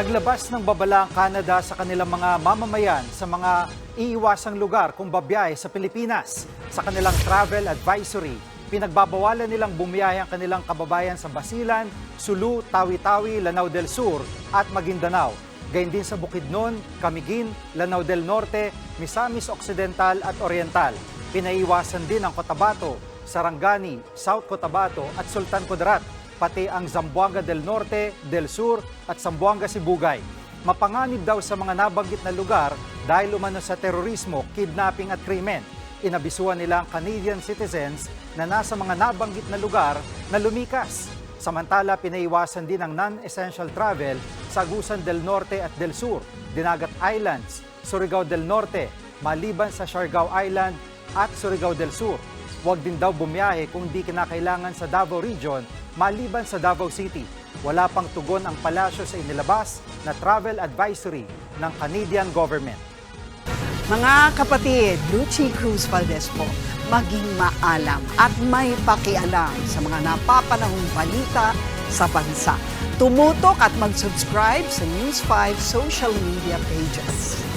Naglabas ng babala ang Canada sa kanilang mga mamamayan sa mga iiwasang lugar kung babiyahe sa Pilipinas. Sa kanilang travel advisory, pinagbabawalan nilang bumiyahe ang kanilang kababayan sa Basilan, Sulu, Tawi-Tawi, Lanao del Sur at Maguindanao. Gayun din sa Bukidnon, Camiguin, Lanao del Norte, Misamis Occidental at Oriental. Pinaiwasan din ang Cotabato, Sarangani, South Cotabato at Sultan Kudarat, pati ang Zamboanga del Norte, del Sur at Zamboanga Sibugay. Mapanganib daw sa mga nabanggit na lugar dahil umano sa terorismo, kidnapping at krimen. Inabisuan nila ang Canadian citizens na nasa mga nabanggit na lugar na lumikas. Samantala, pinaiwasan din ang non-essential travel sa Agusan del Norte at del Sur, Dinagat Islands, Surigao del Norte, maliban sa Siargao Island at Surigao del Sur. Huwag din daw bumiyahe kung di kinakailangan sa Davao Region maliban sa Davao City. Wala pang tugon ang palasyo sa inilabas na travel advisory ng Canadian government. Mga kapatid, Lucy Cruz Valdez po, maging maalam at may pakialam sa mga napapanahong balita sa bansa. Tumutok at mag-subscribe sa News 5 social media pages.